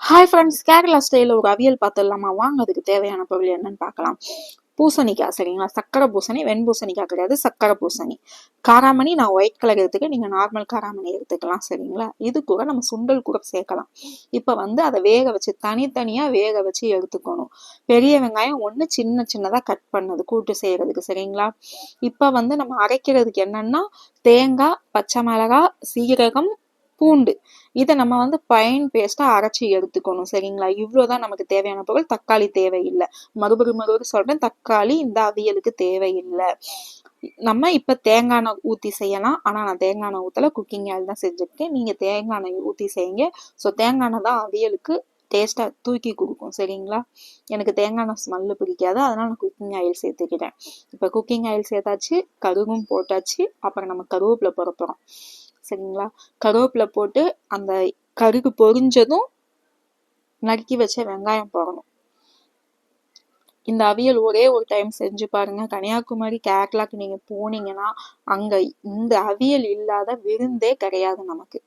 Hi friends Kerala ஸ்டைலில் ஒரு அவியல் பார்த்துடலாமா வாங்க அதுக்கு தேவையான பொருள் என்னன்னு பார்க்கலாம். பூசணிக்காய் சரிங்களா? சக்கரை பூசணி வெண்பூசணிக்காய் கிடையாது சக்கரை பூசணி. காராமணி நான் ஒயிட் கலர் எடுத்துக்க நீங்கள் நார்மல் காராமணி எடுத்துக்கலாம் சரிங்களா? இது கூட நம்ம சுண்டல் கூட சேர்க்கலாம். இப்போ வந்து அதை வேக வச்சு தனித்தனியாக வேக வச்சு எடுத்துக்கணும். பெரிய வெங்காயம் ஒன்று சின்ன சின்னதாக கட் பண்ணது கூட்டு செய்கிறதுக்கு சரிங்களா? இப்போ வந்து நம்ம அரைக்கிறதுக்கு என்னென்னா தேங்காய் பச்சை மிளகா சீரகம் பூண்டு. இதை நம்ம வந்து பைன் பேஸ்ட்டாக அரைச்சி எடுத்துக்கணும் சரிங்களா? இவ்வளோதான் நமக்கு தேவையான பொருள். தக்காளி தேவையில்லை. மறுபடி மறுபடி சொல்கிறேன் தக்காளி இந்த அவியலுக்கு தேவையில்லை. நம்ம இப்போ தேங்காய் எண்ணெய் ஊற்றி செய்யலாம். ஆனால் நான் தேங்காய் எண்ணெய் ஊற்றலை குக்கிங் ஆயில் தான் செஞ்சுருக்கேன். நீங்கள் தேங்காய் எண்ணெய் ஊற்றி செய்யுங்க. ஸோ தேங்காய் எண்ணெய் தான் அவியலுக்கு டேஸ்ட்டாக தூக்கி கொடுக்கும் சரிங்களா? எனக்கு தேங்காய் எண்ணெய் ஸ்மெல்லு பிடிக்காது. அதனால் நான் குக்கிங் ஆயில் சேர்த்துக்கிட்டேன் இப்போ குக்கிங் ஆயில் சேர்த்தாச்சு கருகும் போட்டாச்சு. அப்புறம் நம்ம கருவேப்பிலை போட சரிங்களா? கருவேப்பிலை போட்டு அந்த கருகு பொரிஞ்சதும் நறுக்கி வச்ச வெங்காயம் போடணும். இந்த அவியல் ஒரே ஒரு டைம் செஞ்சு பாருங்க. கன்னியாகுமரி கேரளாக்கு நீங்க போனீங்கன்னா அங்க இந்த அவியல் இல்லாத விருந்தே கிடையாது நமக்கு.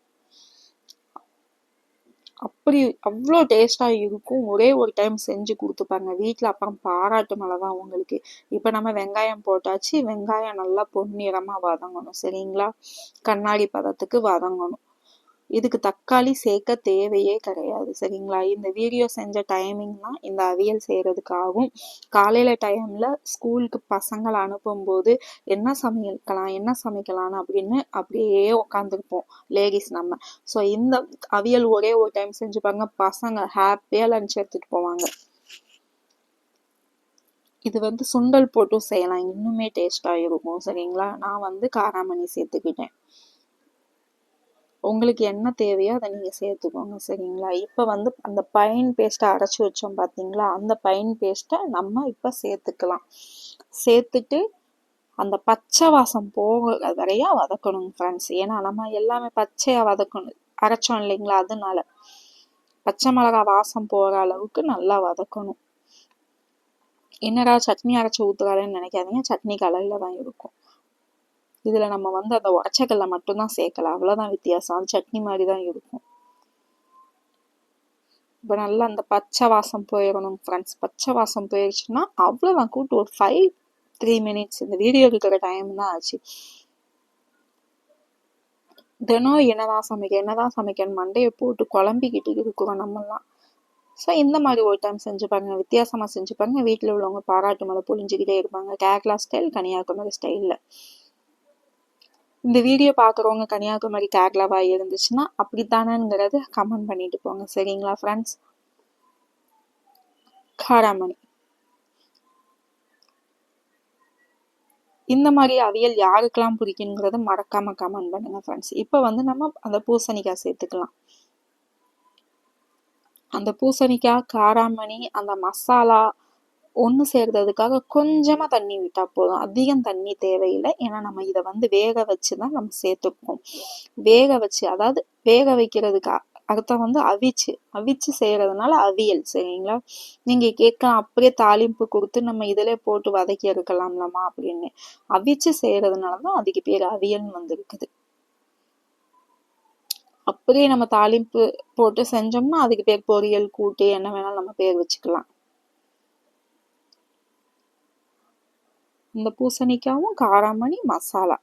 அப்படி அவ்வளோ டேஸ்ட்டாக இருக்கும். ஒரே ஒரு டைம் செஞ்சு கொடுத்துப்பாங்க. வீட்டில் அப்புறம் பாராட்டு மழை தான் உங்களுக்கு. இப்போ நம்ம வெங்காயம் போட்டாச்சு வெங்காயம் நல்லா பொன்னிறமாக வதங்கணும். சரிங்களா? கண்ணாடி பதத்துக்கு வதங்கணும். இதுக்கு தக்காளி சேர்க்க தேவையே கிடையாது சரிங்களா? இந்த வீடியோ செஞ்ச டைமிங் தான் இந்த அவியல் செய்கிறதுக்காகும் காலையில் டைமில் ஸ்கூலுக்கு பசங்களை அனுப்பும்போது என்ன சமைக்கலாம் என்ன சமைக்கலான்னு அப்படின்னு அப்படியே உட்காந்துருப்போம் லேடிஸ் நம்ம. ஸோ இந்த அவியல் ஒரே ஒரு டைம் செஞ்சுப்பாங்க பசங்க ஹாப்பியாக லஞ்ச் எடுத்துகிட்டு போவாங்க. இது வந்து சுண்டல் போட்டும் செய்யலாம் இன்னுமே டேஸ்ட்டாக இருக்கும் சரிங்களா? நான் வந்து காராமணி சேர்த்துக்கிட்டேன். உங்களுக்கு என்ன தேவையோ அதை நீங்கள் சேர்த்துக்கோங்க சரிங்களா? இப்போ வந்து அந்த பைன் பேஸ்ட்டை அரைச்சி வச்சோம் பார்த்தீங்களா அந்த பைன் பேஸ்ட்டை நம்ம இப்போ சேர்த்துக்கலாம். சேர்த்துட்டு அந்த பச்சை வாசம் போக வரையா வதக்கணுங்க ஃப்ரெண்ட்ஸ் ஏன்னா நம்ம எல்லாமே பச்சையாக வதக்கணும். அரைச்சோம் இல்லைங்களா? அதனால பச்சை மிளகா வாசம் போகிற அளவுக்கு நல்லா வதக்கணும். என்னடா சட்னி அரைச்சி ஊற்றுறாருன்னு நினைக்காதீங்க. சட்னி கலரில் தான் இருக்கும். இதில் நம்ம வந்து அந்த உடச்சக்கல்ல மட்டும்தான் சேர்க்கலாம். அவ்வளோதான் வித்தியாசம். அது சட்னி மாதிரி தான் இருக்கும். இப்போ நல்லா அந்த பச்சை வாசம் போயிடணும் ஃப்ரெண்ட்ஸ் பச்சை வாசம் போயிடுச்சுன்னா அவ்வளோதான் கூட்டு ஒரு ஃபைவ் த்ரீ மினிட்ஸ் இந்த வீடியோ இருக்கிற டைம் தான் ஆச்சு. தினம் என்னதான் சமைக்க என்னதான் சமைக்கணும் மண்டையை போட்டு குழம்பிக்கிட்டு இருக்கிறோம் நம்மலாம் ஸோ இந்த மாதிரி ஒரு டைம் செஞ்சு பாருங்க. வித்தியாசமாக செஞ்சு பாருங்க. வீட்டில் உள்ளவங்க பாராட்டு மலை பொழிஞ்சுக்கிட்டே இருப்பாங்க. கேரளா ஸ்டைல் கன்னியாகுமரி ஸ்டைலில் இந்த வீடியோ பார்க்குறவங்க கன்னியாகுமரி கேரளாவாக இருந்துச்சுன்னா அப்படித்தானங்கிறது கமெண்ட் பண்ணிட்டு போங்க. சரிங்களா ஃப்ரெண்ட்ஸ் காராமணி. இந்த மாதிரி அவியல் யாருக்கெல்லாம் பிடிக்குங்கிறத மறக்காம கமெண்ட் பண்ணுங்க ஃப்ரெண்ட்ஸ் இப்போ வந்து நம்ம அந்த பூசணிக்காய் சேர்த்துக்கலாம். அந்த பூசணிக்காய் காராமணி அந்த மசாலா ஒன்று சேர்றதுக்காக கொஞ்சமாக தண்ணி விட்டால் போதும். அதிகம் தண்ணி தேவையில்லை. ஏன்னா நம்ம இதை வந்து வேக வச்சு தான் நம்ம சேர்த்துப்போம். வேக வச்சு அதாவது வேக வைக்கிறதுக்கு அர்த்தம் வந்து அவிச்சு அவிச்சு செய்யறதுனால அவியல் சரிங்களா? நீங்க கேட்கலாம் அப்படியே தாளிப்பு கொடுத்து நம்ம இதில் போட்டு வதக்கி எடுக்கலாம்லமா அப்படின்னு. அவிச்சு செய்யறதுனாலதான் அதுக்கு பேர் அவியல்னு வந்துருக்குது. அப்படியே நம்ம தாளிப்பு போட்டு செஞ்சோம்னா அதுக்கு பேர் பொரியல் கூட்டு என்ன வேணாலும் நம்ம பேர் வச்சுக்கலாம். இந்த பூசணிக்காவும் காராமணி மசாலா.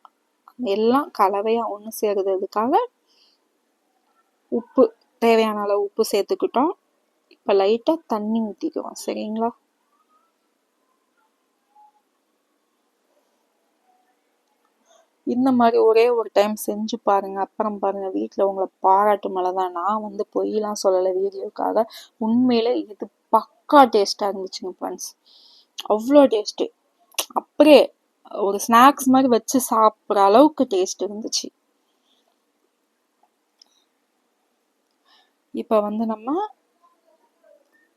எல்லாம் கலவையாக ஒன்று சேர்கிறதுக்காக உப்பு தேவையான அளவு உப்பு சேர்த்துக்கிட்டோம். இப்போ லைட்டாக தண்ணி ஊற்றிக்குவோம் சரிங்களா? இந்த மாதிரி ஒரே ஒரு டைம் செஞ்சு பாருங்க. அப்புறம் பாருங்க வீட்டில் உங்களை பாராட்டு மேலே தான் நான் வந்து பொய்யெலாம் சொல்லலை வீடியோக்காக. உண்மையில இது பக்கா டேஸ்ட்டாக இருந்துச்சுங்க ஃப்ரெண்ட்ஸ் அவ்வளோ டேஸ்ட்டு அப்படியே ஒரு ஸ்நாக்ஸ் மாதிரி வச்சு சாப்பிட்ற அளவுக்கு டேஸ்ட் இருந்துச்சு. இப்போ வந்து நம்ம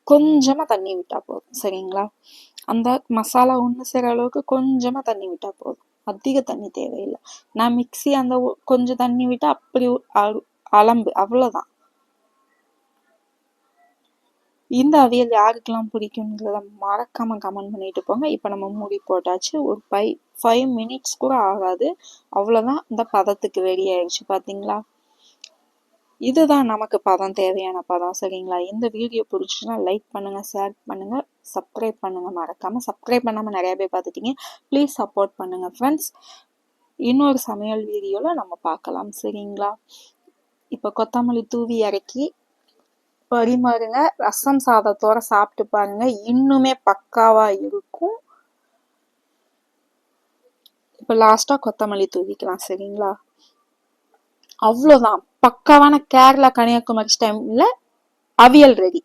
கொஞ்சமாக தண்ணி விட்டால் போதும் சரிங்களா? அந்த மசாலா ஒன்று செய்கிற அளவுக்கு கொஞ்சமாக தண்ணி விட்டால் போதும். அதிக தண்ணி தேவையில்லை. நான் மிக்சி அந்த கொஞ்சம் தண்ணி விட்டால் அப்படி அலம்பு அவ்வளோதான் இந்த அவியல் யாருக்கெல்லாம் பிடிக்குங்கிறத மறக்காம கமெண்ட் பண்ணிட்டு போங்க. இப்போ நம்ம மூடி போட்டாச்சு. ஒரு ஃபைவ் ஃபைவ் மினிட்ஸ் கூட ஆகாது. அவ்வளோதான் இந்த பதத்துக்கு ரெடி ஆயிடுச்சு. பார்த்தீங்களா இதுதான் நமக்கு பதம் தேவையான பதம். சரிங்களா? இந்த வீடியோ பிடிச்சிச்சுன்னா லைக் பண்ணுங்க ஷேர் பண்ணுங்க சப்ஸ்கிரைப் பண்ணுங்க. மறக்காம சப்ஸ்கிரைப் பண்ணாம நிறைய பேர் பார்த்துட்டீங்க. ப்ளீஸ் சப்போர்ட் பண்ணுங்க ஃப்ரெண்ட்ஸ் இன்னொரு சமையல் வீடியோவில் நம்ம பார்க்கலாம். சரிங்களா? இப்போ கொத்தமல்லி தூவி இறக்கி பரிமாறுங்க ரசம் சாதத்தோட சாப்பிட்டு பாருங்க. இன்னுமே பக்காவா இருக்கும். இப்போ லாஸ்டா கொத்தமல்லி தூவிக்கலாம் சரிங்களா? அவ்வளோதான் பக்காவான கேரளா கன்னியாகுமரி ஸ்டைம்ல அவியல் ரெடி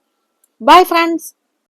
பாய் ஃப்ரெண்ட்ஸ்